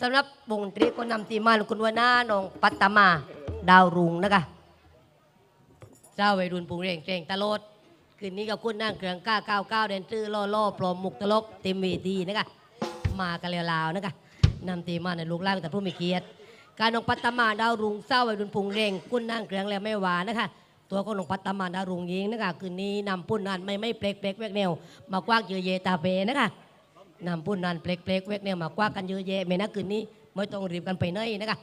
สำหรับวงตรีก็นำทีมมาคุณวนาน้องปัตตมา ดาวรุงนะคะเจ้าวัยรุ่นปุงเร่งเร่งตะโลดคืนนี้กับคุณนั่งเครื่องก้าเก้าเก้าเดนตื้อล่อล่อปลอมมุกตลกเต็มเวทีนะคะมากันแล้วลาวนะคะนำทีมาในลูกล่างแต่ผู้มีเกียรติ การน้องปัตตมาดาวรุงเศร้าวัยรุ่นปุงเร่งคุณนั่งเครื่องแล้วไม่หวานนะคะตัวของน้องปัตตมาดาวรุงยิงนะคะคืนนี้นำปุ่นนันไม่ไม่เปลกเปลกแวกแนวมากว้างเยอเยตาเปนะคะ นำปุ่นนันเปลกเปลกเวกเนี่ยมากว่ากันเยอะแยะเมนะคืนนี้ไม่ต้องรีบกันไปไหนนะคะ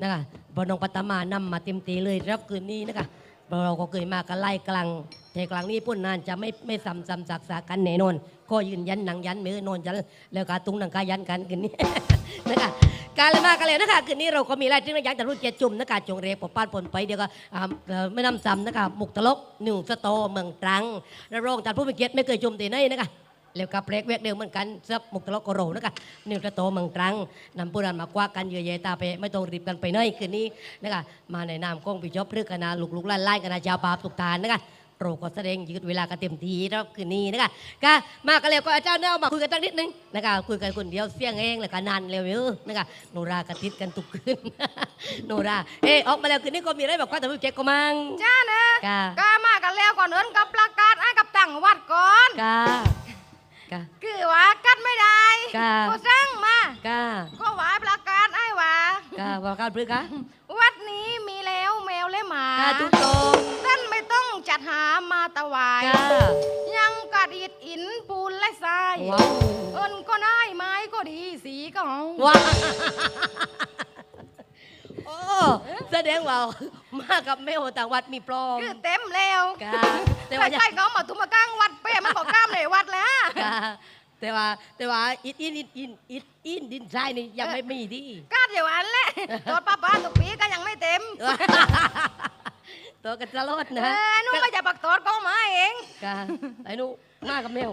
นะคะบนองปัตมานำมาเต็มตีเลยรับคืนนี้นะคะเราก็เคยมากันไล่กลางแต่กลางนี้ปุ่นนันจะไม่ไม่ซ้ำซ้ำซักซากันแน่นอน ก็ยืนยันหนังยันมือนอนยันแล้วกาตุ้งหนังกายันกันคืนนี้นะคะการเลยมากันเลยนะคะคืนนี้เราก็มีไล่ที่นักยักษ์แต่รุ่นเจ็ดจุ่มนะคะจงเรปปป้านผลไปเดี๋ยวก็ไม่นำซ้ำนะคะมุกตลกหนึ่งสโตเมืองตรังแล้วรองจากผู้มีเกียรติไม่เคยจุ่มตีไหนนะคะ แล้วกับเพลกเวกเดียวเหมือนกันซับมุกตะลกโกโรนะคะนิวตะโตเมืองตรังนำปุรันมากว่ากันเยอะแยะตาไปไม่ต้องรีบกันไปเนยคืนนี้นะคะมาในนามกองปิจบพฤกษนาลูกลูกๆไล่ๆกันนะชาวปาบตุกทานนะคะโปรก็แสดงยืดเวลากันเต็มทีแล้วคืนนี้นะคะก็มากันแล้วก็อาจารย์เนี่ยมาคุยกันตั้งนิดนึงนะคะคุยกันคนเดียวเสียงเองแล้วก็นานเร็วอยู่นะคะโนรากระติดกันทุกคืนโนราเอะออกมาแล้วคืนนี้ก็มีอะไรบอกว่าแต่ไม่เจ๊กก็มังจ้านะกาก็มากันแล้วก่อนเอินกับประกาศให้กับต่างวัดก่อนกา กาคือว่ากัดไม่ได้ค่ะก็สร้างมากาก็ว่าประกาศให้ว่ากาว่าการพฤกษาวัดนี้มีแล้วแมวและหมากาทุกตรงท่านไม่ต้องจัดหามาถวายกายังกัดอิดอินปูนและทรายว้าวเอินก็ได้ไม้ก็ดีสีก็เอาว้าว โอ้แสดงว่ามากับแม่โอต่างวัดมีปลอมคือเต็มแล้วกาแต่ว่าอย่าใกล้ๆเขามาทุมากลางวัดเป้มันก็กล้ามในวัดแล้วกาแต่ว่าแต่ว่าอิดอินอิดอินอิดอินดินทรายนี่ยังไม่มีที่กาดอยู่อันแหละตอดป้าป้าตุกปีก็ยังไม่เต็มตัวกันตลอดเอนะอนู่นก็จะปักตอดก็มาเองกาไอ้หนูมากับแมว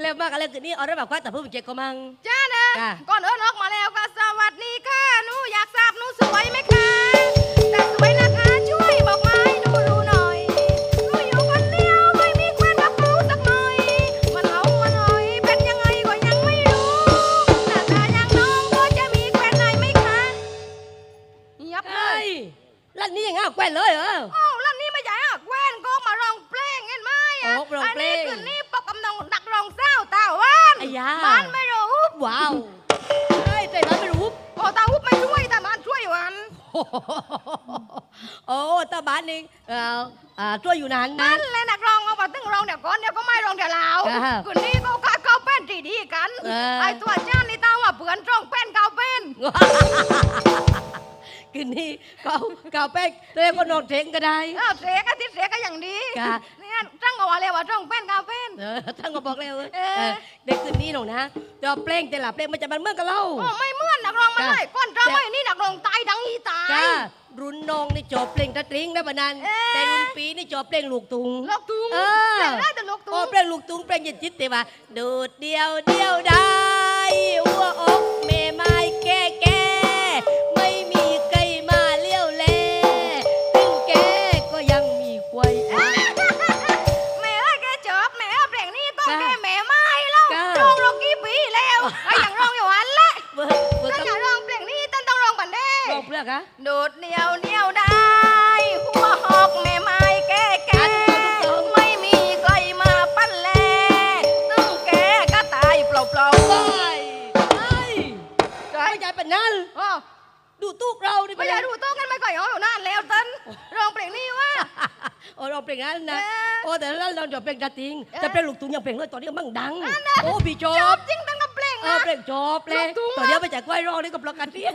แล้วมากันแล้วคืนนี้เอาได้แบบว่าแต่ผู้เป็นเจ๊ก็มัง จ้านะจ้ะ ก่อนเอิญออกมาแล้วก็สวัสดีค่ะหนูอยากทราบหนูสวยไหมคะแต่สวยนะคะช่วยบอกมาให้หนูรู้หน่อยหนูอยู่คนเดียวไม่มีแควนกับเขาสักหน่อย มันเอามันหน่อยเป็นยังไงก็ยังไม่รู้หน้าตาอย่างน้องก็จะมีแควนไหนไหมคะยับเลเฮ้ยยร้านนี้ยังอ้าวแกวนเลยเหรออ้ ยาบ้านไม่รู้ว้าวเฮ้ยใจร้อนไม่รู้โอ้ตาหุบไม่ช่วยแต่บ้านช่วยวันโอ้ตาบ้านนี่เอ่ออ่าช่วยอยู่นานนะนั่นเลยนักร้องเอามาตึงร้องเดี๋ยวก่อนเดี๋ยวก็ไม่ร้องเดี๋ยวลาวครับคนนี้เขาก็เกาเป็นดีดีๆกันเออไอ้ตัวจ้านนี่ตาว่าเปือนร้องเป็นเกาเป็นคืนนี้เขาเขาแป้งเต้ก็นอนเทงก็ได้เออเสียก็ทิศเสียก็อย่างดีครับเนี่ยจังก็ว่าเลยว่าร้องเป็นเกาเป็นเออท่านก็บอกแล้วเอเอออเด็กคืนนี้หนูนะเดี๋ยวเพลงแต่ละเพลงมันจะมันเมื่อนกับเรา โอ้ไม่เหมื่อนนักร้องมันครับเลยก้อนร้องไม่นี่นักร้องตายดังอีตาย จ้ารุ่นน้องนี่จบเพลงตะตริงได้ปะนันเอ๊ะ แต่รุ่นปีนี่จบเพลงลูกตุงลูกตุงเออเพลงได้แต่ลูกตุโอ้งเพลงลูกตุงเพลงเย็นจิตแต่ว่าดูดเดียวเดียวได้หัวอกแม่ไม้ บอกเพื่อคะโดดเดียวเดียวได้ หัวหอกแม่ไม้แก่แก่ไม่มีใครมาปั้นแลตึงแกก็ตายเปล่าเปล่าไปไปไม่ใช่เป็นนั่นๆอ๋อดูตุกเราดิไม่อยากดูโต๊ะกันไม่ก่อยเอาอยู่นานแล้วตันร้องเพลงนี้ว่าโอ้เราเพลงนั้นนะเออโอ้แต่เราเราจะเพลงตะติงเออแต่เพลงลูกตุงยังเพลงเลยตอนนี้มันดังโอ้พี่จจบบจริงตั้งกับเพลงเอนะอเพลงจบเลยลูกทุ่งตอนนี้ไปจากไว้รอนี่ก็ปลอกกันเรียน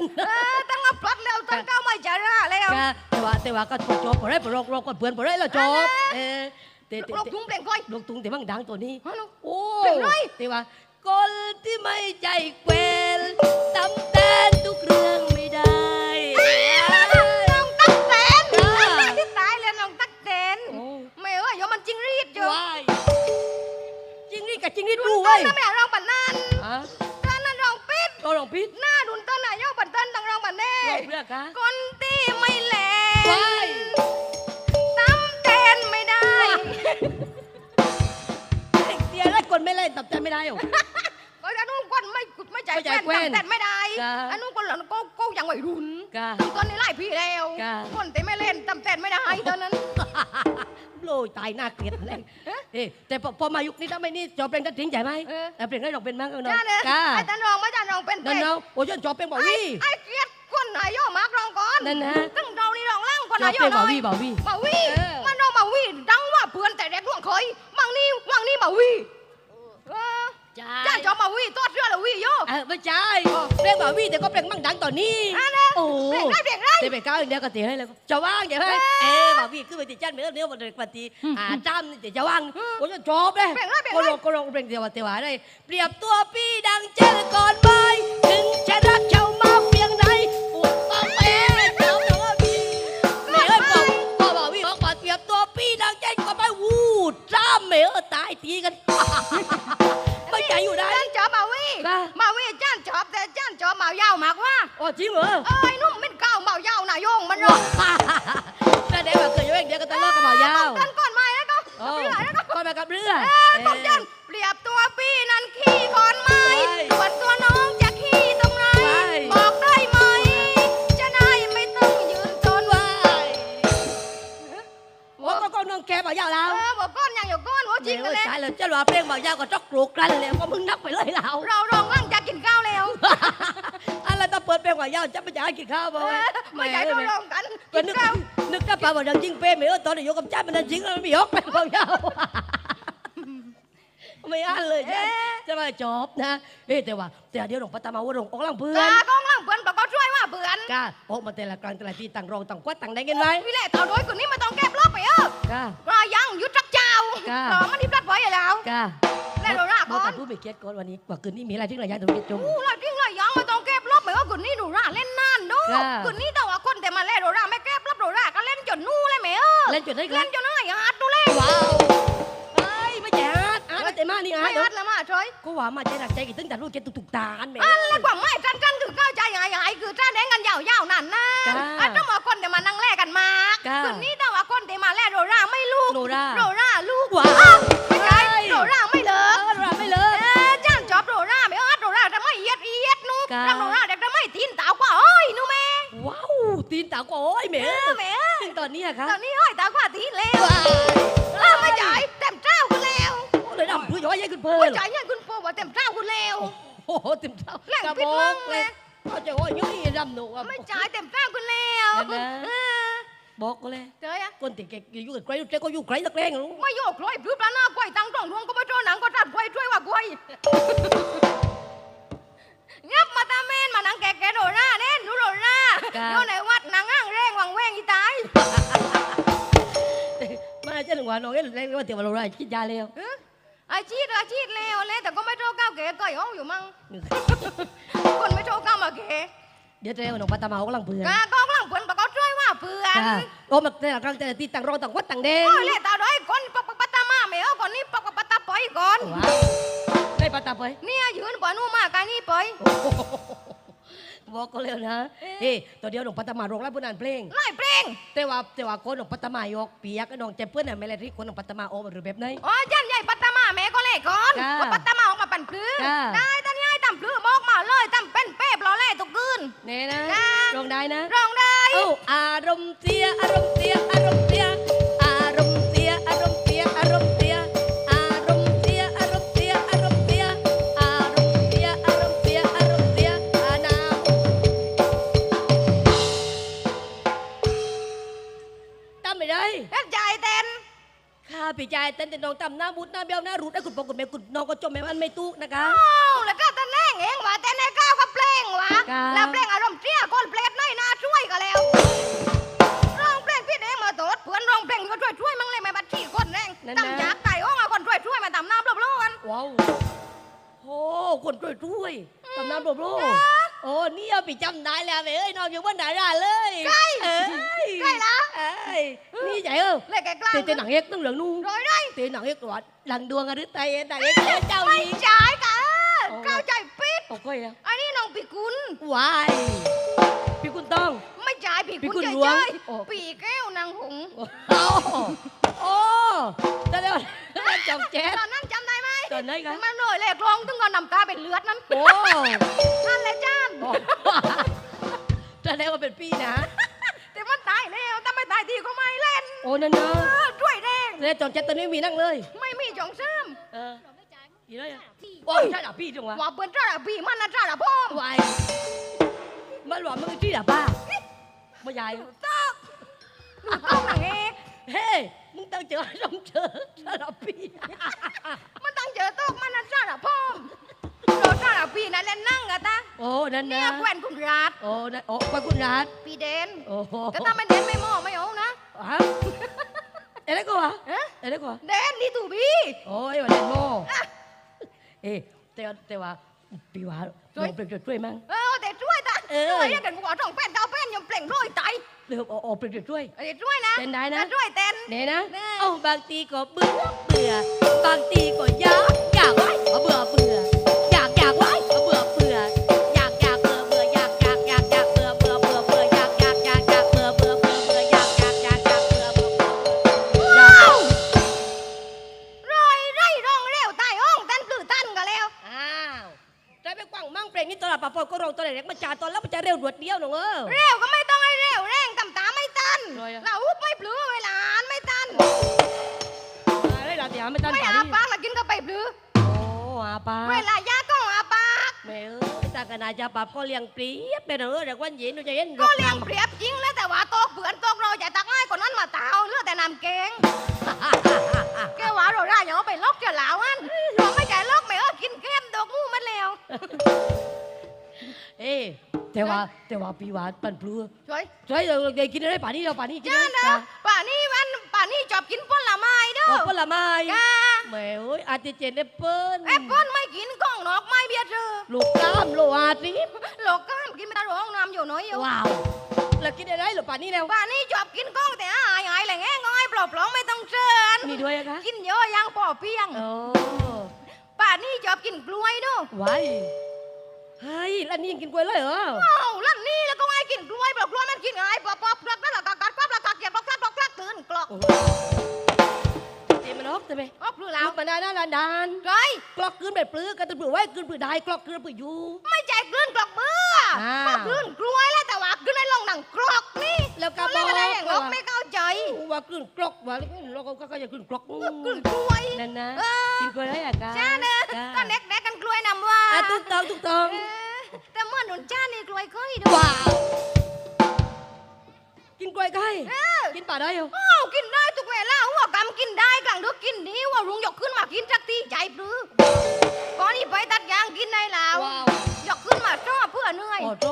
เออตั้งกับพลัดแล้วตั้งเก้าไม่จะร่าแล้วค่ะแต่ว่าแต่ว่าก็จบพอได้พอรอกรอกก่อนเพื่อนพอได้แล้วจบเออแต่แต่ลูกทุ่งเพลงก้อยลูกตุงแต่มันดังตัวนี้โอ้เพลงไรแต่ว่าคนที่ไม่ใจแกวนตำแตนทุกเรื่องไม่ได้น้องตักแตนจ้าตายแล้วน้องตักแตนไม่เอ้ยยมันจริงรีดอยู่ว้ายจริงนี่กับจริงนี่ดุดูเว้ยน่ะไม่อยากร้องปันนั่นฮะต้นนั่นร้องปิดก็ลองพิษหน้าดุนต้ นน่ะโยกปันต้นต้องร้องปันแน่ลองเพื่อคะคนที่ไม่แหลว้ายตั้มแตนไม่ได้เด็กเสียแล้วคนไม่เล่นตับใจไม่ได้หรอ ก็จะนุ่งก้นไม่กุดไม่จ่ายไม่แคจ่ายวนแควนจำแต่ไม่ได้กะอันนู้นก็เหลือก็ก็ยังวัยรุ่นกะตอนนี้ไล่พี่แล้วกะคนแต่ไม่เล่นจำแต่ไม่ได้ตอนนั้นโลยตายหน้าเกลียดเลยเอ๊ะแต่พอพอมายุคนี้ถ้าไม่นี่จอบเพลงจะทิ้งใจไหมเออแต่เพลงได้ดอกเป็นมั้งเออเนาะจ้าเนี่ยกาไอ้ตาน้องไม่จ้าน้องเป็นนั่นเป็ดเนาะโอ้ยฉันจอบเพลงบอกไอ้วี่ไอ้เกลียดคนไหนย่อมากรองก่อนนั่นนะตึงเรานี่รองล่างคนจไหนอบย่เพลองบน้อกอยวี่บอกวี่มาวี่เออมันเรามาวี่ดังว่าเพื่อนแต่เด็กล่วงเคยมังนี่วังนี่มาวี่ เออจ้าจ้าจอมมาวี่ตัวเสื้อละวี่โยเออไม่ใช่เพลงบอกวี่แต่ก็เพลงมั่งดังตอนนี้อันนั้นโอ้โหเพลงได้เพลงได้เดี๋ยวไปก้าวอย่างเดียวก็ตีให้เลยจะว่างเดี๋ยวให้เอ๊ะบอกวี่ขึ้นไปติดจันเมื่อเดี๋ยววันเด็กปฏิอ่าจ้ำเดี๋ยวจะว่างโอ้ยจบเลยเพลงได้เพลงก็ได้ลงก็ลงเพลงเดียวเดียวได้เปรียบตัวพี่ดังเจอก่อนไปถึงจะรักเจ้ามาเพียงใดปวดต้องเอ๊ะเจ้าหน้าพี่เมื่อบอกบอกบอกวี่บอกว่าเปรียบตัวพี่ดังเจอก่อนไปวูดจ้ำเมื่อตายตีกันไม่ใจ อยู่ได้จ้านจอบมาวี่ค่ะมาวี่จ้านจอบแต่จ้านจอบมายาวมากว่าอ๋อจริงเหรอเอ้ยนุ่มเป็นเก้าวเมายาวนายงมันรอแสดงว่าเคยอยู่เองเดียวกันตลอดกับเบายาวกันก่อนไหมแล้วก็โอ้เรือแล้วก็ก่อนมากับเรือเอ้ยต้องจันเปรียบตัวพี่นั่นขี้ก่อนไหมใช่ส่วนตัวน้องจะขี้ตรงไหนใช่บอกได้ไหมจะได้ไม่ต้องยืนจนว้ายว่าก็ก็น้องแกเบายาวเอแล้วอบอกก้อนยังอยู่ก้อนหัวจริงกันเลยใช่เลยเจ้าหลวเพลงเบายาวก็จอกก ลูกกันเลยก็มึงนับไปเลยเราเรารองร่างจะกินข้าวแล้วอะไรต้องเปิดเพลงเบายาวจะไม่จะให้กินข้าวบ่เออไม่ใช่เรารองกันก็กินนึกข้าวนึกถ้าป่าบอกดังจริงเป้ไม่เออตอนอยู่กับจ้ามันจริงแล้วไม่ยกเพลงเบายาวไม่อ่านเลยใช่จะมาจบนะเอ้แต่ว่า แต่เดี๋ยวหลวงพ่อตามาว่าหลวงออกล่างเพื่อนกากองล่างเพื่อนบอกเขาช่วยว่าเพื่อนก้าโอ้มาแต่ละกลางแต่ละที่ต่างรองต่างกวัดต่างได้กันไหมพี่แหละต่อโดยคนนี้ไม่ต้องแก้บล็อกไปเออก้ารายังยุดรักเจ้าจ้ารอมันที่รัดไว้แล้วก้า แล้วเราลาก่อนแต่ผู้ไม่เกียรติก่อนวันนี้ว่าคืนนี้มีอะไรที่เราอยากจะมีจมอู้เราจริงเรายังไม่ต้องแก้บล็อกไปว่าคนนี้ดูร่าเล่นนานดูจ้าคนนี้แต่ว่าคนแต่มาเล่นดูร่าไม่แก้บล็อกดูร่าก็เล่นจนนู่เลยแม่เออเล่นจุดได้กัเล่นนจนอะไรอาร์ตดูเล่นว้าวไอ้ยไม่ใช่อาร์ตอาร์ตไม่ใช่มานี่อาไม่ร์ตอาร์ตแล้วมาช่วยก็ว่ามาใจหนักใจกี่ตึ้งแต่ลูกแกตุกตุกตาอันแม่อันแล้วกว่าไม่จันจันคือเข้าใจยังไงยังไงคือจ้าแดงกันยาวๆนั่นนะจ้าอันต้องมาคนแต่มานั่งแลกกันมากจ้าคนนี้แต่ว่าคนแต่มาแลกโดร่าไม่ลูกโนราโดร่าลูกว้าวอ้ไม่ใช่เฮ้ยโดร่าไม่ ตาก็โอ้ยแม่เออแม่งตอนนี้อะครับตอนนี้เอ้ยตากว่าตีแล้วว้าวไม่จ่ายเต็มเจ้าคุณแล้วเลยดำผู้ย้อยยัยขึ้นเพิ่ไม่นจ่ายเนี่ยคุณปู่นว่าเต็มเจ้าคุณแล้วโอ้โหเต็มเท้าแหล่งพิษมั่งเลยยเขาจะโอ้ยย้อยดำหนูอะไม่จ่ายเต็มเจ้าคุณแล้วบอกก็เลยเจออะคนติดแกอยู่กับใครเจ๊ก็อยู่ใครตะแกรงรู้ไม่โยกคล้อยพรื้ปลาหน้าควายตังตรงทวงก็ไม่โจหนังก็ตัดควายช่วยว่าควาย งับมาตาเมนมานังแกแกโดร่าเน่นดูโดร่าโยในวัดนางอ้างแรงวังแวงอีตายมาเจ้าหนึ่งวันน้องเอ้ยเรียกว่าเตี๋ยวเราไรคิดยาแล้วเอ้ออาชีพอาชีพเลวเลยแต่ก็ไม่โจก้าวแกก็ย้องอยู่มั่งคนไม่โจก้าวมาแกเดี๋ยวเจ้าหนุ่มปัตตามาเขากำลังเพื่อนกากองหลังเพื่อนปะก็ช่วยว่าเพื่อนจ้าโอ้มาแต่ละครั้งแต่ละที่ต่างรองต่างวัดต่างแดงโอ้ยเลยตาด้อยคนปักปักปัตตามาไม่เอาก่อนนี้ปักปักปัตตาปอยก่อน ว้าว ได้ปัตตาไปเนี่ยยืนปอนู่มากานี่ปอยบอกก็แล้วนะเฮ้ตัวเดียวหนุ่มปัตตามาร้องแล้วเพื่อนอ่านเพลงไล่เพลง แต่ว่าแต่ว่าคนของปัตตามายกเปียกน้องเจ็บเพื่อนน่ะไม่เลยที่คนของปัตตามาโอ้หรือแบบไหนอ๋อยันใหญ่ปัตตามาแม่ก็เลยก่อนจ้าว่าปัตตามาออกมาปั่นพลื้อจ้าได้ตอนนี้ให้ตำพลื้อบอกมาเลยตำเป็นเป๊บรอแล่ตุกคืนเน่นะจ้าร้องได้นะร้องได้เอ้าอารมณ์เสียอารมณ์เสียอารมณ์เสีย ข้าพี่ชายเต้นแต่น้องตำหน้าบุดหน้าเบี้ยวหน้ารูดไอ้กุดปองกุดแม่กุดน้องก็จมแม่มันไม่ตุกนะคะ อ้าวแล้วก็เต้นแรงเองว่าเต้นให้ก้าวกับเพลงวะจ้าแล้วเพลงอารมณ์เสียก้นเพลงน้อยน่าช่วยก็แล้วร้องเพลงพี่เด้งมาโดดเพื่อนร้องเพลงก็ช่วยช่วยมั่งเลยแม่บัดชี้คนแรงนั่นนะตำจากไก่อ้องอะคนช่วยช่วยมาตำน้ำเปล่าๆกันว้าวโอ้คนช่วยช่วยตำน้ำโบโบ โอ้นี่เอาไปจำได้แล้วแม่เอ้ยน้องอยู่บ้านไหนได้เลยใกล้เอ้ยใกล้ละเอ้ยนี่ใหญ่เออเลยแกกล้าเตะเตะหนังเอกต้องเหลืองนุ่งร้อยได้เตะหนังเอกตัวหลังดวงอะหรือไตหนังเอกเจ้าไม่หญิงจ่ายกะโอ้เข้าใจปิดโอ้ยแล้วอันนี้น้องปีกุลวายพี่คุณต้องไม่จ่ายปีปีกุกุลลหลวงเฉยโอ้ๆปีแก้วนางหงส์โอ้โอ้จะเดี๋ยวจำแจ๊ดตอนนั้นจำได้ไหมตอนไหนกันมันเลยแหลกลองถึงก็นำตาเป็นเลือดนั้นโอ้นั่นแหละจ้านบอก แสดงว่าเป็นพี่นะ แต่มันตายแล้วถ้าไม่ตายทีก็ไม่เล่นโอ้นั่นเนอะเออช่วยแรงแล้วจอนเจ็ดตอนนี้มีนั่งเลย ไม่มีจองซ้เอออีไรอะโอ้ยใช่ด่าพี่จังวะำว่าเปิ้นจ้าละพี่มันนะจ้าละพ่อวายมันหวานมันที่ด่าป้าไม่ใหญ่ต้องต้องนางเอกเฮ้มึงตั้งเจอให้ต้องเจอด่าพี่มันต้องเจอตกมันนะจ้าละพ่อ โดนจ้าละพี่นั่นแหละนั่งอะตาโอ้ นั่นเนี่นะยแควนคุณรัดโอ้นั่นโอ้ไปคุณรัฐพี่เดนโอ้โหแต่ถ้าไม่เดนไม่มอไม่เอานะฮะเอะไรก็วะเอ๊ะเอะไรก็วะเดนนี่ตูพี่โอ้ยวันนี้โม่เอ๊ะแต่ว่าแต่ว่าปีว่าลองเป็นช่วยมั้ง เออแต่ช่วยตาเออ ช่วยกันกูว่าต้องเป็นเก้าเป็นยังเปล่งร้อยไตเดี๋ยวเอาเอาเป็นช่วย เออช่วยนะเต้นได้นะช่วยเต้น เนี่ยนะเอ้าบางทีก็เบื่อเบื่อบางทีก็อยากอยากไว้เอาเบื่อเบื่อ เพลงนี้ตอนหลับปะปอยก็ร้องตอนไหนมาจ่าตอนแล้วมันจะเร็วรวดเดียวหนูเออเร็วก็ไม่ต้องให้เร็วแรงตำตาไม่ตันร้อยอะเราอุบไม่ปลื้อเวลาอ่านไม่ตันอะไรล่ะเดี๋ยวไม่ตันไม่ป่าอานี้ปากแล้วกินก็ไปปลื้อโอ้อาปาเวลายาก็อาปากแม่เอ้ยตากนาจะปรับก็เลี้ยงเปรียบไปเด้อเดี๋ยววันเย็นหนูจะเห็นก็เลี้ยงเปรียบจริงแล้วแต่ว่าตกเผื่อนตกเราจะตักง่ายกว่านั้นมาเตาเหลือแต่น้ำเกงแกว่าเราได้ยังเอาไปลอกเจ้าหลาวอันเราไม่ใจลอกไม่เออกินแก้มดอกงูมันแล้ว เอ้แต่ว่าแต่ว่าปีวาปันปลือช่วยใช่เราเด็กกินอะไรป่านนี้เราป่านนี้กินจ้าอะไรเด้อป่านี้วันป่านี้ชอบกินผลไม้เด้อผลไม้จ้าแม่เอ้ยอาจจะเจนแอปเปิ้ลแอปเปิ้ลไม่กินกล้องนอกไม่เบียดเธอลูกกล้ามโลอาทิพโลกก้ามกินไม่ได้ร้องน้ำอยู่น้อยอยู่ว้าวแล้วกินอะไรหรือป่านนี้แล้วป่านี้ชอบกินกล้องแต่อายอายแหล่งแง่งอยเปล่าเปล่าไม่ต้องเชิญมีด้วยอะคะกินเยอะยังป่อเปียงโอ้ป่านี้ชอบกินกล้วยด้วยไว้ เฮ้ยแล้วนี่ยังกินกล้วยเลยเหรอเอ้าลั่นนี่แล้วก็ไงกินกล้วยเปล่ากล้วยมันกินไงปอบปอบกลักแล้วก็กัดกลับแล้วก็เก็บกลักกลักกลักตื่นกลอกโอ้โหเจมันออกใช่ไหมอ๋อปลื้อลูแล้วกมาได้หน้าลานดานเฮ้ยกลอกคืนแบบปลื้อกันตะปลื้อไว้คืนปลื้อได้กลอกคืนปลื้ออยู่ ไม่ใจกลืนกลอกเบื่ออ้าวก็กลืนกล้วยแล้วแต่ว่ากลืนในลองหนังกลอกนี่แล้วก็บเล่อนกอะไรอย่างเราไม่เข้าใจว่าขึ้นกลอกว่าเราก็ก็จะขึ้นกลอกกลืนกล้วยนั่นนะเออกินกล้วยได้อะกาจ้าเนอะจ้าก็เด็กเด็กกันกล้วยนำว่าอะถูกต้องถูกต้องเออแต่เมื่อหนุนจ้านี่กล้วยเคยด้วยว้าวกินกล้วยไก่เออกินป่าได้เหรออ้าวกินได้ทุกเวลาหัวกำกินได้กลางดึกกินดีว่ารุงยกขึ้นมากินสักทีใจปลื้อก่อนนี้ไปตัดยางกินได้แล้วว้าว ยกขึ้นมาชอบเพื่อเหนื่อยโอ้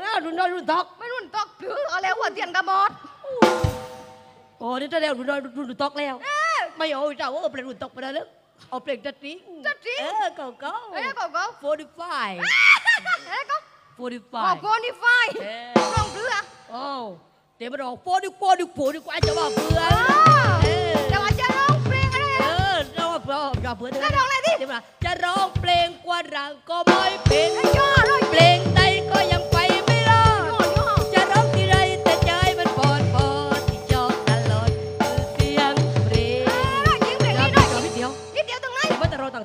ใช่มันน่ารุ่นรอดรุ่นตอกไม่รุ่นตอกหรือเอาแล้วหัวเทียนกระบอดโอ้นี่ถ้าเดียวรุ่นรอดรุ่นตอกแล้วเออไม่เอาเจ้าเอาเพลงรุ่นตอกไปแล้วเนอะเอาเพลงจัดจริงจัดจริงเออก็ก็เอ้ยก็ก็45เอ้ยก็45อ๋อโกนี่ไฟเออร้องเรือโอ้เดี๋ยวมันออก40 40 40จะว่าเพื่ออ๋อนเออแต่ว่าจะร้องเพลงอะไรเอนะอเราว่าเพื่อจะเพื่อนจะร้องอะไรดิเดี๋ยวมันจะร้องเพลงกว่ารังก็ไม่เป็นไอ้ย่อร้อยเพลงใดก็ยัง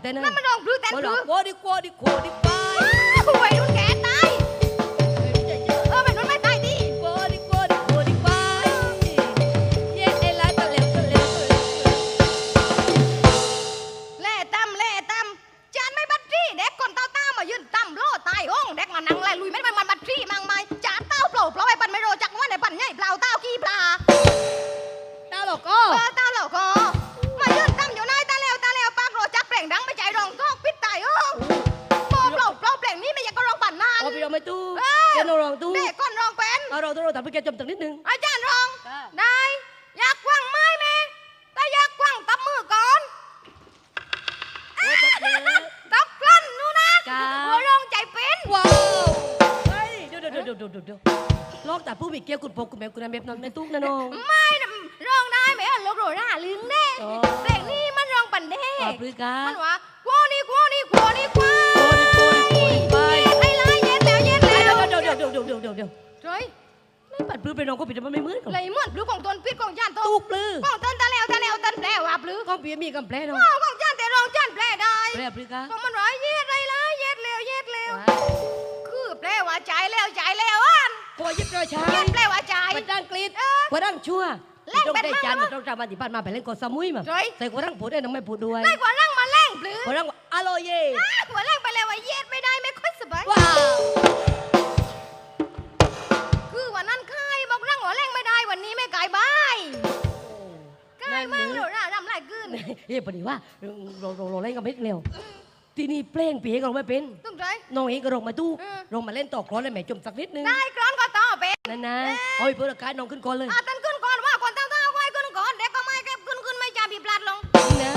แต่ว่าแต่เราต่างเต้นนะนั่นมันร้องพลื้แต่ว่าพเราลื้โคดิโคดิโคดิไปวัยรุ่นแก่ ดี๋ยวเดี๋ยวเดี๋ยวลอกแต่ผู้มีเกียวกุดปกกุดแม่กุดแม่เบ็บน้องในตุ๊กนะน้องไม่นะร้องได้ไหมเออลูกโรร่าลืมแน่อ๋อเพลงนี้มันร้องปันเด้ขอบพรือกามันว่ากว้านี่กว้านี่กว้านี่กว้าโอ้ยโอ้ยโอ้ยไปไอ้ไรเย็นแล้วเย็นเดี๋แล้ยววเดี๋ยวเดี๋ยวเดี๋ยวเดี๋ยวเดี๋ยวเดี๋ยวเดี๋ยวเฮ้ยไม่ปัดปลื้มไปน้องก็ผิดแต่มันไม่เหมือนกันไรเหมือนปลื้ของตนปิดของจานโตตุ๊กปลื้มของตนตะแล้วตะแล้วตันแปลว่าปลื้ก้องเปียมีกำแพลเนาะอ้าวของจานแต่ร้องจานแปลได้แปลปลื้มกาของมันว่าเย็ดไรละเย็ อะพอยิบกระชาเย็ยดแปลว่าใจกระด้างกรีดเออกระด้างชั่วเล่นต้องเป็นได้มากจานวะต้องจำมาที่บ้านมาไปเล่นกดสมุยมาเฮ้ยใส่กระด้างพูดได้น้องไม่พูดด้วยได้กว่าร่างมาแรงปลื้กระด้างว่าอร่อยเย่หัวแรงไปแล้วว่าเย็ดไม่ได้ไม่ค่อยสบายว้าวคือวันนั้นใครบอกร่างหัวแรงไม่ได้วันนี้ไม่กายบายกายมากเดี๋ยวน่ารำไรขึ้นเฮ้ยพอดีว่าเราเราเราเล่นกันไม่เร็ว ที่นี่เพลงปีก็เราไม่เป็น ต้องใจน้องเองก็ลงมาตู้เออลงมาเล่นต่อครอนเลยแม่จมสักนิดนึงได้กรอนก็ต่อเป็นนั่นนะเอาไปเพื่อการน้องขึ้นก่อนเลยอาตันขึ้นก่อนว่าก่อนเต้าเต้าไว้ขึ้นก่อนเด็กก็ไม่เก็บขึ้นขึ้นไม่จาบีพลาดลงนะ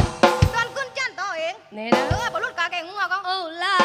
ตอนขึ้นจันต่อเองเน่เอนะอบรรลุกาแก่งัวก็โอ้ลา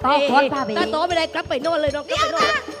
ดร้อนแล้วถ้าต่อคอนพาไปถ้าต่อไม่ได้กลับไปนอนเลยน้องกลับเดี๋ยวไปนอนน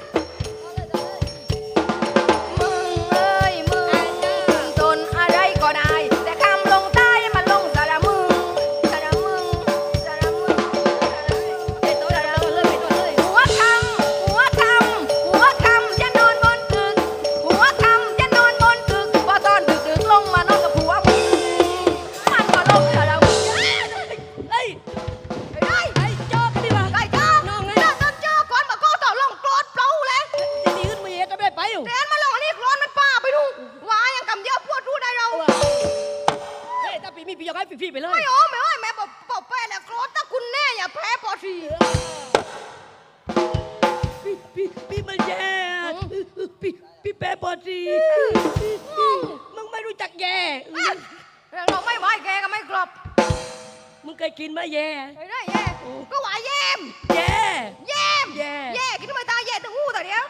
เดียว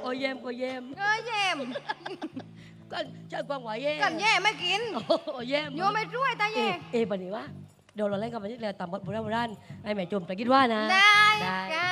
โอ้แยมก็แยมเออแย่มก็ใช่ความหวายแย่กันแย่ไม่กินโอ้แยมโยไม่ช่วยตาเอแย่เอปนี้วะเดี๋ยวเราเล่นกันมาที่แล้วตามบทโบราณโบราณไอ้แม่จมแต่คิดว่านะ ได้ได้ ค่ะ